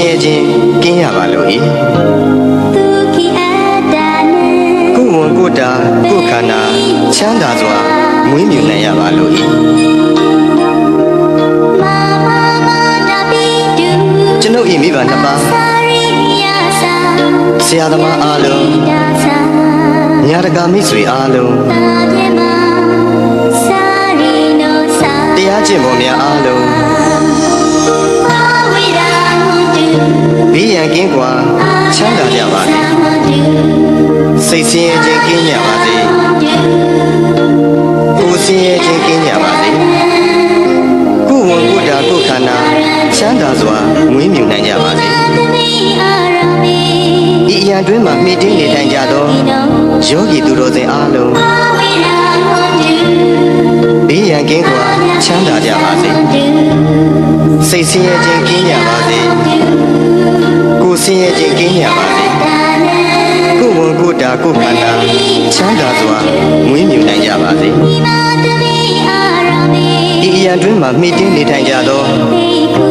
င်းရဲခြင်းကင်းရပါလို့ဤသူခိအတ္တနံကိုယ်ဝန်ကိုယ်တာကိုယ်ခန္ဓာချမ်းသာစွာမွေးမြူနိုင်ရပါလို့ဤမမမနာပိတုကျွန်ုပ်ဤမိဘနှစ်ပါးသာရိယသာဆရာသမားအားလုံးဒါသာညာတကာမိတ်ဆွေအားလုံးသာပြေမသာရိနောသာတရားကျင့်ပေါ်များအားလုံး န်ကင်းကွာချမ်းသာကြပါစေဟွန်တုစိတ်ဆင်းရဲခြင်းကင်းကြပါစေကိုယ်ဆင်းရဲခြင်းကင်းကြပါစေကိုယ်ဝန်ကိုယ်တာကိုယ်ခန္ဓာချမ်းသာစွာမွေးမြူနိုင်ကြပါစေသမီးအာရမေဤအရာတွင်မှမိတင်းနေထိုင်ကြသောဒီတော်ယောဂီသူတော်စင်အားလုံးအဝိရာဟွန်တုဘေးရန်ကင်းကွာချမ်းသာကြပါစေစိတ်ဆင်းရဲခြင်းကင်းကြပါစေကိုယ် ဆင်းရဲခြင်းကင်းကြပါစေကိုယ်ဝန်ကိုယ်တာကိုယ်ခန္ဓာချမ်းသာစွာမွေးမြူနိုင်ကြပါစေဒီမာသမီးအာရမေဤအရာတွင်မှမိတင်းနေထိုင်ကြသောသေကု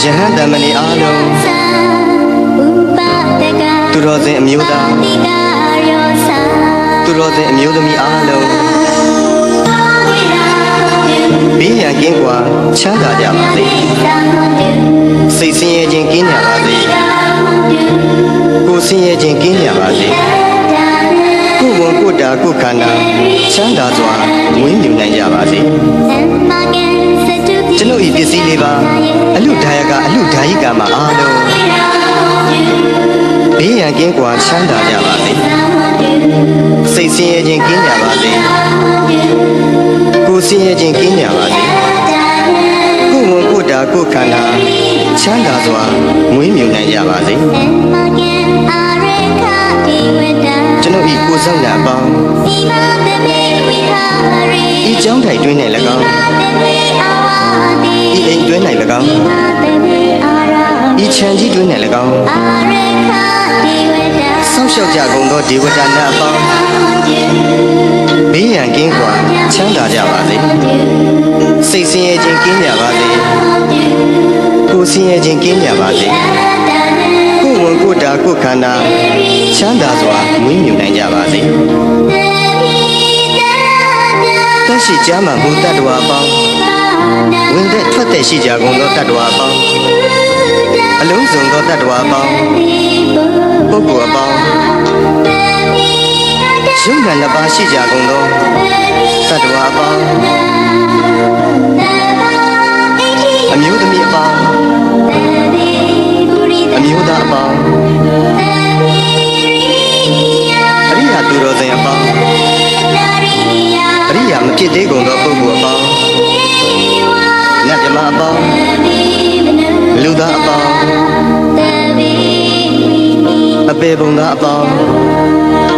ယဟန်တမဏီအားလုံးသာဥပဒကသူတော်စင်အမျိုးသားတိကာရောသာသူတော်စင်အမျိုးသမီးအားလုံး ဘေးရန်ကင်းကွာချမ်းသာကြပါစေသာဟွန်တုစိတ်ဆင်းရဲခြင်းကင်းကြပါစေသာဟွန်တုကိုယ်ဆင်းရဲခြင်းကင်းကြပါစေဒါနကိုယ်ဝန်ကိုယ်တာကိုယ်ခန္ဓာချမ်းသာစွာမွေးမြူနိုင်ကြပါစေသမ္မာကံစတုတိကျွန်ုပ်ဤပစ္စည်းလေးပါအလူဒါယကအလူဒါယိကမှာအားလုံးဝိရာဟွန်တုဘေးရန်ကင်းကွာချမ်းသာကြပါစေသာဟွန်တုစိတ်ဆင်းရဲခြင်းကင်းကြပါစေသာဟွန်တု ကိုဆင်းရဲခြင်းကင်းကြပါစေကိုဝန်ကိုတာကိုခန္ဓာချမ်းသာစွာမွေးမြူနိုင်ကြပါစေကျွန်ုပ်ဤကိုဆောင်လာပေါင်းဤကျောင်းထိုင်တွင်၌၎င်းဤအိမ်တွင်၌၎င်းဤခြံကြီးတွင်၌၎င်းဆောင်းလျှောက်ကြကုန်သောဒေဝတာနာအပေါင်း ဘေးရန်ကင်းကွာချမ်းသာကြပါစေစိတ်ဆင်းရဲခြင်းကင်းကြပါစေကိုယ်ဆင်းရဲခြင်းကင်းကြပါစေကိုယ်ဝန်ကိုယ်တာကိုယ်ခန္ဓာချမ်းသာစွာမွေးမြူနိုင်ကြပါစေတက်ရှိကြမှာဘုတ္တတဝါအပေါင်းဝင်သက်ထွက်သက်ရှိကြကုန်သောတတ္တဝါအပေါင်းအလုံးစုံသောတတ္တဝါအပေါင်းပုဂ္ဂိုလ်အပေါင်း ရုပ်နာနှစ်ပါးရှိကြကုန်သောတတ္တဝါအပေါင်းအမျိုးသမီးအပေါင်းအမျိုးသားအပေါင်းအရိယာသူတော်စင်အပေါင်းအရိယာမဖြစ်သေးကုန်သောပုဂ္ဂိုလ်အပေါင်းနတ်မြမအပေါင်းလူသားအပေါင်းအပေပုံသားအပေါင်း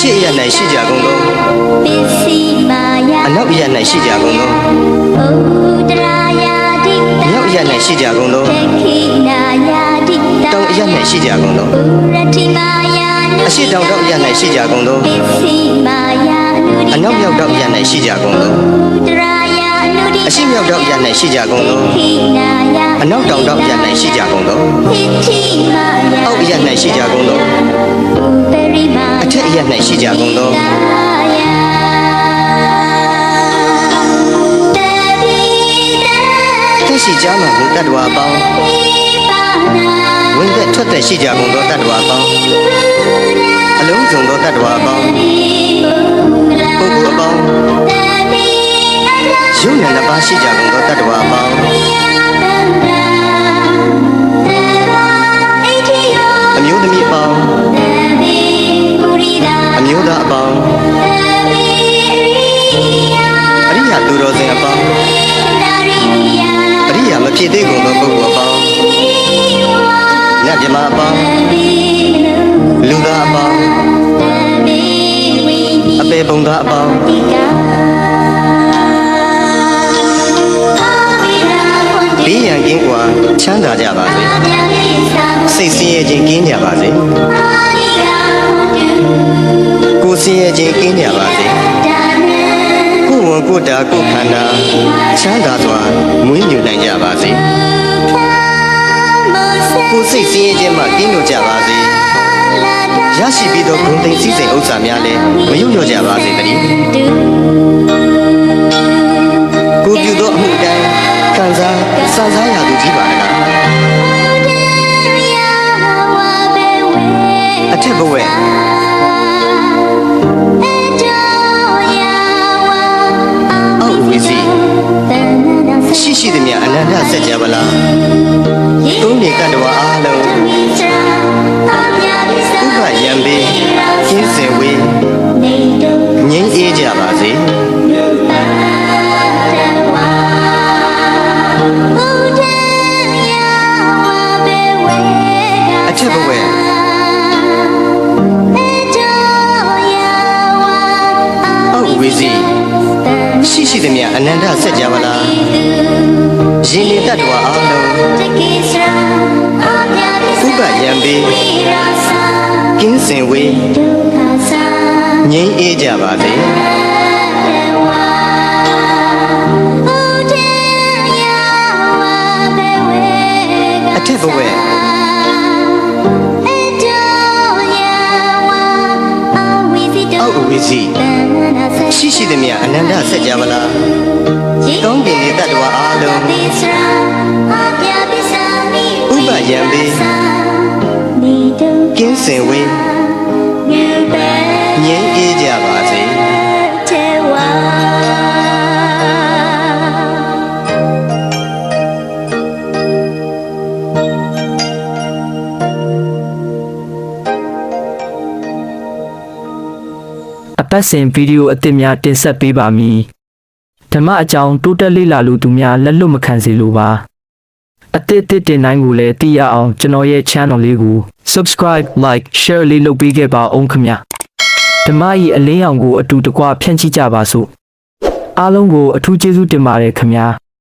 အရှိအယ၌ရှိကြကုန်သောပစ္စည်းမာယအနောက်အယ၌ရှိကြကုန်သောဥဒရာယာတိတမြောက်အယ၌ရှိကြကုန်သောဒခိနာယာတိတတောင်အယ၌ရှိကြကုန်သောဥရတိမာယာနုအရှိတောင်တောင်အယ၌ရှိကြကုန်သောပစ္စည်းမာယာနုအနောက်မြောက်တောင်အယ၌ရှိကြကုန်သောဥဒရာယာနုတိအရှိမြောက်တောင်အယ၌ရှိကြကုန်သောခိနာယာအနောက်တောင်တောင်အယ၌ရှိကြကုန်သောဟိတိမာယာအောက်အယ၌ရှိကြကုန်သောဥပရိမာ အထက်အယ၌ရှိကြကုန်သောယာတပိတတက်ရှိကြမှကိုတတ္တဝါအပေါင်းပိပါနာဝင်သက်ထွက်သက်ရှိကြကုန်သောတတ္တဝါအပေါင်းအလုံးစုံသောတတ္တဝါအပေါင်းပိမူလာပုဂ္ဂိုလ်အပေါင်းတပိအလာယုံနာနှစ်ပါးရှိကြကုန်သောတတ္တဝါအပေါင်း ပုံသားအပေါင်းတိကာအာဝိရာဟွန်တိဘေးရန်ကင်းကွာချမ်းသာကြပါစေအာမြာလေးစာဟွန်စိတ်ဆင်းရဲခြင်းကင်းကြပါစေအာဝိရာဟွန်တူကိုယ်ဆင်းရဲခြင်းကင်းကြပါစေဒါနံကိုယ်ဝန်ကိုယ်တာကိုယ်ခန္ဓာချမ်းသာစွာမွေးမြူနိုင်ကြပါစေမောစေကိုယ်စိတ်ဆင်းရဲခြင်းမှကင်းလို့ကြပါစေလာတာ ရရှိပြီးသောဂုဏ်သိက္ခာစည်းစိမ်ဥစ္စာများလည်းမယုံညွတ်ကြပါစေတည်းတူကိုပြုသောအမှုအတိုင်းခံစားစံစားရသူကြီးပါလားအထက်ဘဝဲအောက်ဝီစီရှိရှိသည်များအနန္တဆက်ကြပါလား ရှိရှိသည်များအနန္တဆက်ကြပါလားရင်နေတ္တဝါအားလုံးဥပယံပေကျင်းစင်ဝေးငြိမ်းအေးကြပါစေ ရှိရှိသည်များအနန္တဆက်ကြပါလားကောင်းကင်နေတ္တဝါအားလုံးဥပယံပေကျင်းစင်ဝေး ပတ်စဉ်ဗီဒီယိုအသစ်များတင်ဆက်ပေးပါမည်ဓမ္မအကြောင်းတိုးတက်လေ့လာလို့သူများလက်လွတ်မခံစေလိုပါအသစ်အသစ်တင်တိုင်းကိုလည်းသိရအောင်ကျွန်တော်ရဲ့ channel လေးကို subscribe like share လေးလုပ်ပေးခဲ့ပါအောင်ခင်ဗျာဓမ္မကြီးအလင်းရောင်ကိုအတူတကွဖြန့်ချိကြပါစို့အားလုံးကိုအထူးကျေးဇူးတင်ပါတယ်ခင်ဗျာ